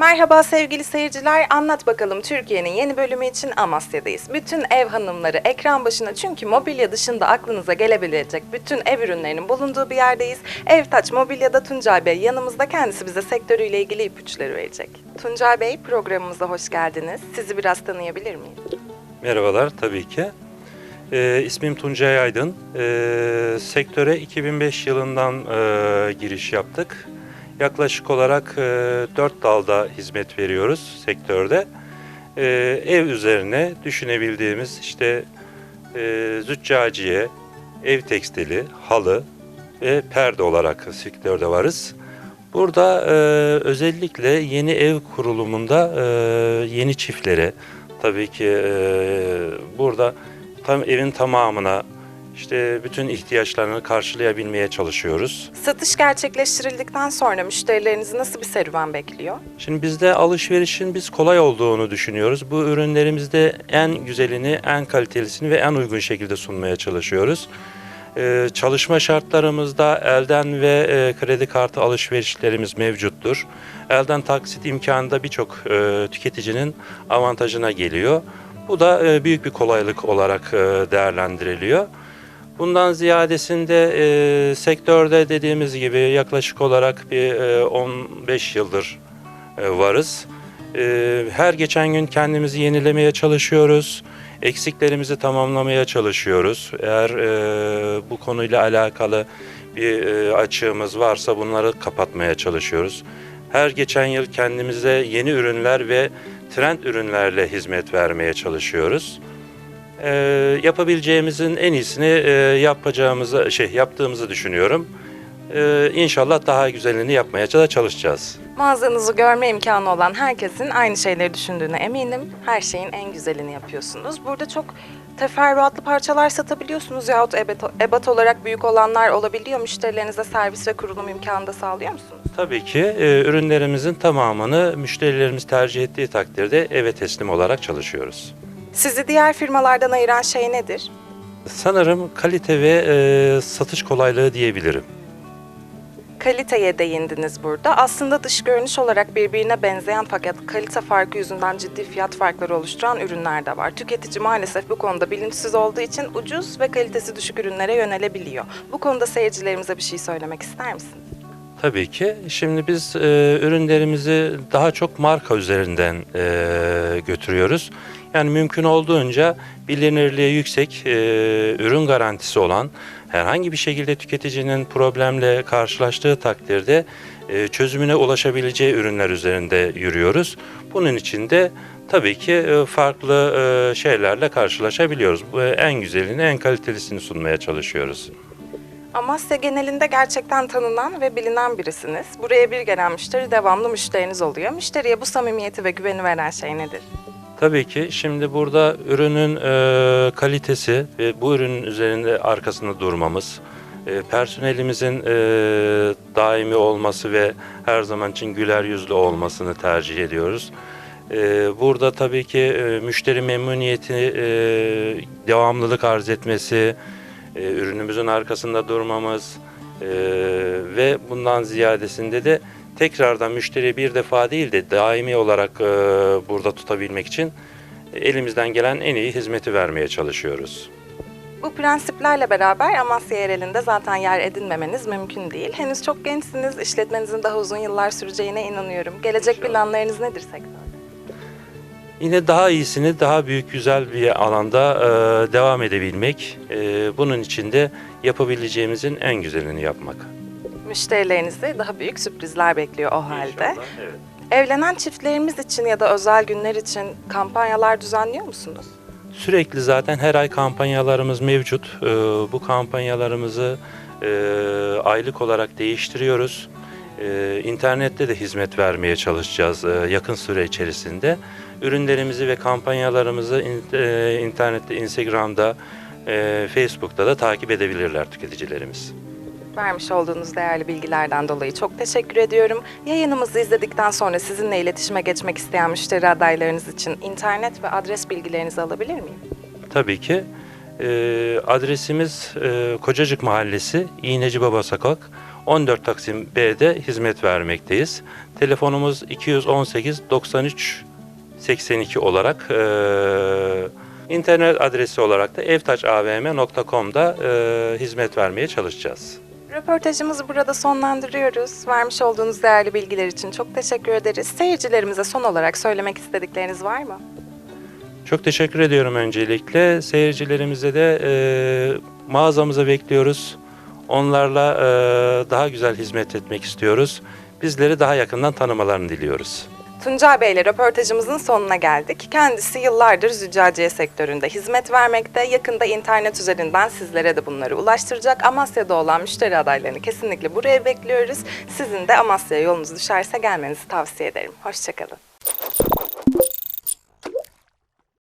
Merhaba sevgili seyirciler. Anlat bakalım Türkiye'nin yeni bölümü için Amasya'dayız. Bütün ev hanımları ekran başına çünkü mobilya dışında aklınıza gelebilecek bütün ev ürünlerinin bulunduğu bir yerdeyiz. Evtaç Mobilya'da Tuncay Bey yanımızda kendisi bize sektörüyle ilgili ipuçları verecek. Tuncay Bey programımıza hoş geldiniz. Sizi biraz tanıyabilir miyiz? Merhabalar tabii ki. Ee, ismim Tuncay Aydın. Ee, sektöre 2005 yılından e, giriş yaptık. Yaklaşık olarak e, 4 dalda hizmet veriyoruz sektörde. Ee, ev üzerine düşünebildiğimiz işte e, züccaciye, ev tekstili, halı ve perde olarak sektörde varız. Burada e, özellikle yeni ev kurulumunda e, yeni çiftlere, tabii ki e, burada tam evin tamamına işte bütün ihtiyaçlarını karşılayabilmeye çalışıyoruz. Satış gerçekleştirildikten sonra müşterilerinizi nasıl bir serüven bekliyor? Şimdi bizde alışverişin biz kolay olduğunu düşünüyoruz. Bu ürünlerimizde en güzelini, en kalitelisini ve en uygun şekilde sunmaya çalışıyoruz. Ee, çalışma şartlarımızda elden ve e, kredi kartı alışverişlerimiz mevcuttur. Elden taksit imkanı da birçok e, tüketicinin avantajına geliyor. Bu da e, büyük bir kolaylık olarak e, değerlendiriliyor. Bundan ziyadesinde e, sektörde dediğimiz gibi yaklaşık olarak bir e, 15 yıldır e, varız. E, her geçen gün kendimizi yenilemeye çalışıyoruz. Eksiklerimizi tamamlamaya çalışıyoruz. Eğer e, bu konuyla alakalı bir e, açığımız varsa bunları kapatmaya çalışıyoruz. Her geçen yıl kendimize yeni ürünler ve trend ürünlerle hizmet vermeye çalışıyoruz. E, yapabileceğimizin en iyisini e, yapacağımızı şey yaptığımızı düşünüyorum. E, inşallah daha güzelini yapmaya da çalışacağız. Mağazanızı görme imkanı olan herkesin aynı şeyleri düşündüğüne eminim. Her şeyin en güzelini yapıyorsunuz. Burada çok teferruatlı parçalar satabiliyorsunuz yahut ebat, ebat olarak büyük olanlar olabiliyor. Müşterilerinize servis ve kurulum imkanı da sağlıyor musunuz? Tabii ki e, ürünlerimizin tamamını müşterilerimiz tercih ettiği takdirde eve teslim olarak çalışıyoruz. Sizi diğer firmalardan ayıran şey nedir? Sanırım kalite ve e, satış kolaylığı diyebilirim. Kaliteye değindiniz burada. Aslında dış görünüş olarak birbirine benzeyen fakat kalite farkı yüzünden ciddi fiyat farkları oluşturan ürünler de var. Tüketici maalesef bu konuda bilinçsiz olduğu için ucuz ve kalitesi düşük ürünlere yönelebiliyor. Bu konuda seyircilerimize bir şey söylemek ister misiniz? Tabii ki. Şimdi biz e, ürünlerimizi daha çok marka üzerinden e, götürüyoruz. Yani mümkün olduğunca bilinirliği yüksek, e, ürün garantisi olan, herhangi bir şekilde tüketicinin problemle karşılaştığı takdirde e, çözümüne ulaşabileceği ürünler üzerinde yürüyoruz. Bunun için de tabii ki e, farklı e, şeylerle karşılaşabiliyoruz. E, En güzelini, en kalitelisini sunmaya çalışıyoruz. Amasya genelinde gerçekten tanınan ve bilinen birisiniz. Buraya bir gelen müşteri devamlı müşteriniz oluyor. Müşteriye bu samimiyeti ve güveni veren şey nedir? Tabii ki şimdi burada ürünün e, kalitesi ve bu ürünün üzerinde arkasında durmamız, e, personelimizin e, daimi olması ve her zaman için güler yüzlü olmasını tercih ediyoruz. E, burada tabii ki e, müşteri memnuniyeti, e, devamlılık arz etmesi, e, ürünümüzün arkasında durmamız e, ve bundan ziyadesinde de tekrardan müşteriyi bir defa değil de daimi olarak e, burada tutabilmek için elimizden gelen en iyi hizmeti vermeye çalışıyoruz. Bu prensiplerle beraber Amasya yerelinde zaten yer edinmemeniz mümkün değil. Henüz çok gençsiniz, işletmenizin daha uzun yıllar süreceğine inanıyorum. Gelecek İnşallah. planlarınız nedir sektörde? Yine daha iyisini daha büyük güzel bir alanda e, devam edebilmek, e, bunun için de yapabileceğimizin en güzelini yapmak. Müşterilerinizi daha büyük sürprizler bekliyor o halde. İnşallah, evet. Evlenen çiftlerimiz için ya da özel günler için kampanyalar düzenliyor musunuz? Sürekli zaten her ay kampanyalarımız mevcut. Ee, bu kampanyalarımızı e, aylık olarak değiştiriyoruz. Ee, İnternette de hizmet vermeye çalışacağız e, yakın süre içerisinde. Ürünlerimizi ve kampanyalarımızı in- e, internette, Instagram'da, e, Facebook'ta da takip edebilirler tüketicilerimiz. Vermiş olduğunuz değerli bilgilerden dolayı çok teşekkür ediyorum. Yayınımızı izledikten sonra sizinle iletişime geçmek isteyen müşteri adaylarınız için internet ve adres bilgilerinizi alabilir miyim? Tabii ki. Ee, adresimiz e, Kocacık Mahallesi, İğneci Baba Sokak, 14 Taksim B'de hizmet vermekteyiz. Telefonumuz 218 93 82 olarak eee, internet adresi olarak da evtaçavm.com'da eee, hizmet vermeye çalışacağız. Röportajımızı burada sonlandırıyoruz. Vermiş olduğunuz değerli bilgiler için çok teşekkür ederiz. Seyircilerimize son olarak söylemek istedikleriniz var mı? Çok teşekkür ediyorum öncelikle. Seyircilerimize de e, mağazamıza bekliyoruz. Onlarla e, daha güzel hizmet etmek istiyoruz. Bizleri daha yakından tanımalarını diliyoruz. Tuncay Bey ile röportajımızın sonuna geldik. Kendisi yıllardır züccaciye sektöründe hizmet vermekte. Yakında internet üzerinden sizlere de bunları ulaştıracak. Amasya'da olan müşteri adaylarını kesinlikle buraya bekliyoruz. Sizin de Amasya'ya yolunuz düşerse gelmenizi tavsiye ederim. Hoşçakalın.